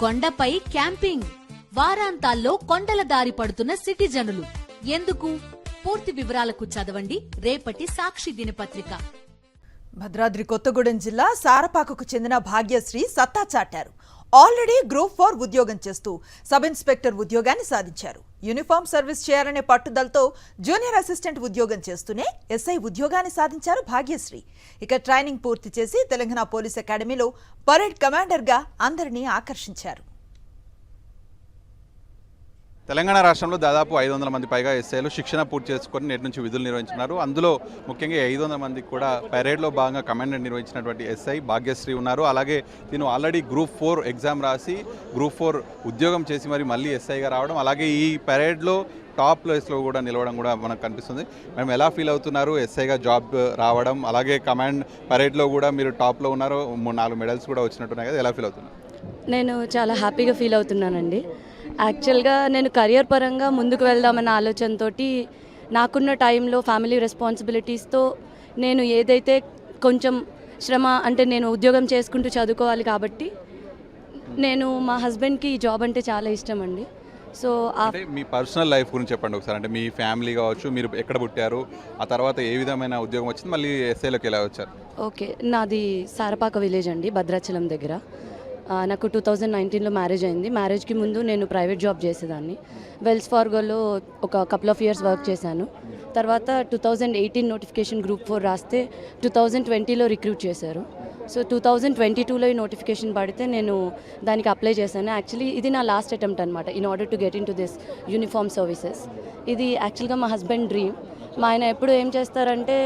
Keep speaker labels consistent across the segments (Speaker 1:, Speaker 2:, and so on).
Speaker 1: కొండపై క్యాంపింగ్. వారాంతాల్లో కొండల దారి పడుతున్న సిటిజనులు. ఎందుకు? పూర్తి వివరాలకు చదవండి. రేపటి సాక్షి దినపత్రిక.
Speaker 2: భద్రాద్రి కొత్తగూడెం జిల్లా సారపాకకు చెందిన భాగ్యశ్రీ సత్తా చాటారు. ఆల్రెడీ గ్రూప్ ఫోర్ ఉద్యోగం చేస్తూ సబ్ ఇన్స్పెక్టర్ ఉద్యోగాన్ని సాధించారు. యూనిఫామ్ సర్వీస్ చేయాలనే పట్టుదలతో జూనియర్ అసిస్టెంట్ ఉద్యోగం చేస్తూనే ఎస్ఐ ఉద్యోగాన్ని సాధించారు భాగ్యశ్రీ. ఇక ట్రైనింగ్ పూర్తి చేసి తెలంగాణ పోలీస్ అకాడమీలో పరేడ్ కమాండర్గా అందరినీ ఆకర్షించారు.
Speaker 3: తెలంగాణ రాష్ట్రంలో దాదాపు ఐదు వందల మంది పైగా ఎస్ఐలు శిక్షణ పూర్తి చేసుకొని నేటి నుంచి విధులు నిర్వహించున్నారు. అందులో ముఖ్యంగా ఐదు వందల మందికి కూడా పెరేడ్లో భాగంగా కమాండెంట్ నిర్వహించినటువంటి ఎస్ఐ భాగ్యశ్రీ ఉన్నారు. అలాగే నేను ఆల్రెడీ గ్రూప్ ఫోర్ ఎగ్జామ్ రాసి గ్రూప్ ఫోర్ ఉద్యోగం చేసి మరి మళ్ళీ ఎస్ఐగా రావడం అలాగే ఈ పెరేడ్లో టాప్ ప్లేస్లో కూడా నిలవడం కూడా మనకు కనిపిస్తుంది. మేము ఎలా ఫీల్ అవుతున్నారు ఎస్ఐగా జాబ్ రావడం? అలాగే కమాండ్ పరేడ్లో కూడా మీరు టాప్లో ఉన్నారు మూడు నాలుగు మెడల్స్ కూడా వచ్చినట్టున్నాయి కదా ఎలా ఫీల్ అవుతున్నారు?
Speaker 4: నేను చాలా హ్యాపీగా ఫీల్ అవుతున్నానండి. యాక్చువల్గా నేను కెరియర్ పరంగా ముందుకు వెళ్దామన్న ఆలోచనతోటి నాకున్న టైంలో ఫ్యామిలీ రెస్పాన్సిబిలిటీస్తో నేను ఏదైతే కొంచెం శ్రమ అంటే నేను ఉద్యోగం చేసుకుంటూ చదువుకోవాలి కాబట్టి నేను మా హస్బెండ్కి ఈ జాబ్ అంటే చాలా ఇష్టం అండి సో
Speaker 3: అంటే మీ పర్సనల్ లైఫ్ గురించి చెప్పండి ఒకసారి. అంటే మీ ఫ్యామిలీ కావచ్చు మీరు ఎక్కడ పుట్టారు ఆ తర్వాత ఏ విధమైన ఉద్యోగం వచ్చింది మళ్ళీ ఎస్ఐలోకి ఎలా వచ్చారు?
Speaker 4: ఓకే నాది సారపాక విలేజ్ అండి భద్రాచలం దగ్గర. నాకు టూ థౌజండ్ నైన్టీన్లో మ్యారేజ్ అయింది. మ్యారేజ్కి ముందు నేను ప్రైవేట్ జాబ్ చేసేదాన్ని. వెల్స్ ఫార్గోలో ఒక కపుల్ ఆఫ్ ఇయర్స్ వర్క్ చేశాను. తర్వాత two thousand eighteen notification group four రాస్తే టూ థౌజండ్ ట్వంటీలో రిక్రూట్ చేశారు. సో టూ థౌజండ్ ట్వంటీ టూలో ఈ నోటిఫికేషన్ పడితే నేను దానికి అప్లై చేశాను. యాక్చువల్లీ ఇది నా లాస్ట్ అటెంప్ట్ అనమాట in order to get into this uniform services ఇది యాక్చువల్గా మా హస్బెండ్ డ్రీమ్ మా ఆయన ఎప్పుడు ఏం చేస్తారంటే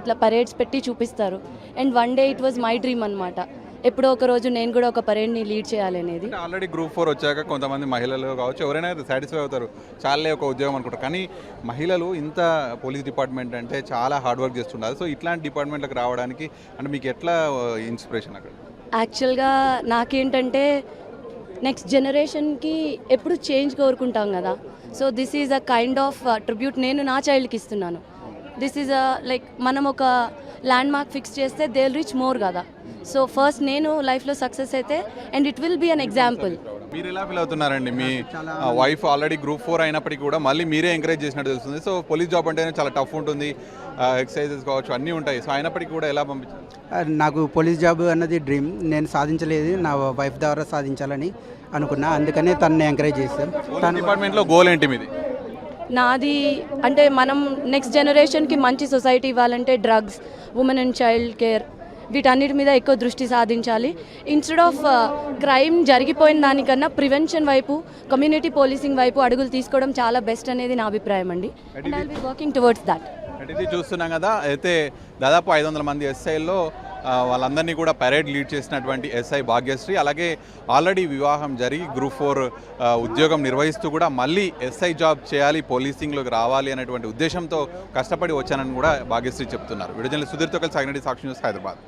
Speaker 4: ఇట్లా పరేడ్స్ పెట్టి చూపిస్తారు. And one day it was my dream అనమాట ఎప్పుడో ఒక రోజు నేను కూడా ఒక పరేడ్ని లీడ్ చేయాలనేది
Speaker 3: ఆల్రెడీ గ్రూప్ ఫోర్ వచ్చాక కొంతమంది మహిళలు కావచ్చు ఎవరైనా సాటిస్ఫై అవుతారు. చాలే ఒక ఉద్యోగం అనుకుంటారు. కానీ మహిళలు ఇంత పోలీస్ డిపార్ట్మెంట్ అంటే చాలా హార్డ్ వర్క్ చేస్తుండాలి సో ఇట్లాంటి డిపార్ట్మెంట్లకు రావడానికి అంటే మీకు ఎట్లా ఇన్స్పిరేషన్ అక్కడ?
Speaker 4: యాక్చువల్గా నాకేంటంటే నెక్స్ట్ జనరేషన్కి ఎప్పుడు చేంజ్ కోరుకుంటాం కదా. So this is a kind of tribute నేను నా చైల్డ్కి ఇస్తున్నాను. దిస్ ఈజ్ లైక్ మనం ఒక ల్యాండ్ మార్క్ ఫిక్స్ చేస్తే దే రీచ్ మోర్ కదా. సో ఫస్ట్ నేను లైఫ్లో సక్సెస్ అయితే and it will be an example
Speaker 3: మీరు ఎలా ఫీల్ అవుతున్నారండి? మీ వైఫ్ ఆల్రెడీ గ్రూప్ ఫోర్ అయినప్పటికీ కూడా మళ్ళీ మీరే ఎంకరేజ్ చేసినట్టు తెలుస్తుంది. సో పోలీస్ జాబ్ అంటేనే చాలా టఫ్ ఉంటుంది ఎక్సర్సైజెస్ కావచ్చు అన్నీ ఉంటాయి. సో అయినప్పటికీ కూడా ఎలా పంపించారు?
Speaker 5: నాకు పోలీస్ జాబ్ అన్నది డ్రీమ్ నేను సాధించలేదు నా వైఫ్ ద్వారా సాధించాలని అనుకున్నా. అందుకనే తనని ఎంకరేజ్
Speaker 3: పోలీస్ డిపార్ట్మెంట్లో గోల్ ఏంటి మీది?
Speaker 4: నాది అంటే మనం నెక్స్ట్ జనరేషన్కి మంచి సొసైటీ ఇవ్వాలంటే drugs women and child care వీటన్నిటి మీద ఎక్కువ దృష్టి సాధించాలి. ఇన్స్టెడ్ ఆఫ్ క్రైమ్ జరిగిపోయిన దానికన్నా ప్రివెన్షన్ వైపు కమ్యూనిటీ పోలీసింగ్ వైపు అడుగులు తీసుకోవడం చాలా బెస్ట్ అనేది నా అభిప్రాయం అండి. And I be working towards that
Speaker 3: చూస్తున్నాం కదా అయితే దాదాపు ఐదు వందల మంది ఎస్ఐల్లో వాళ్ళందరినీ కూడా పరేడ్ లీడ్ చేసినటువంటి ఎస్ఐ భాగ్యశ్రీ అలాగే ఆల్రెడీ వివాహం జరిగి గ్రూప్ ఫోర్ ఉద్యోగం నిర్వహిస్తూ కూడా మళ్ళీ ఎస్ఐ జాబ్ చేయాలి పోలీసింగ్లోకి రావాలి అనేటువంటి ఉద్దేశంతో కష్టపడి వచ్చానని కూడా భాగ్యశ్రీ చెప్తున్నారు. విడుదల సుధీర్తో కలిసి సాగినటి సాక్షి న్యూస్ హైదరాబాద్.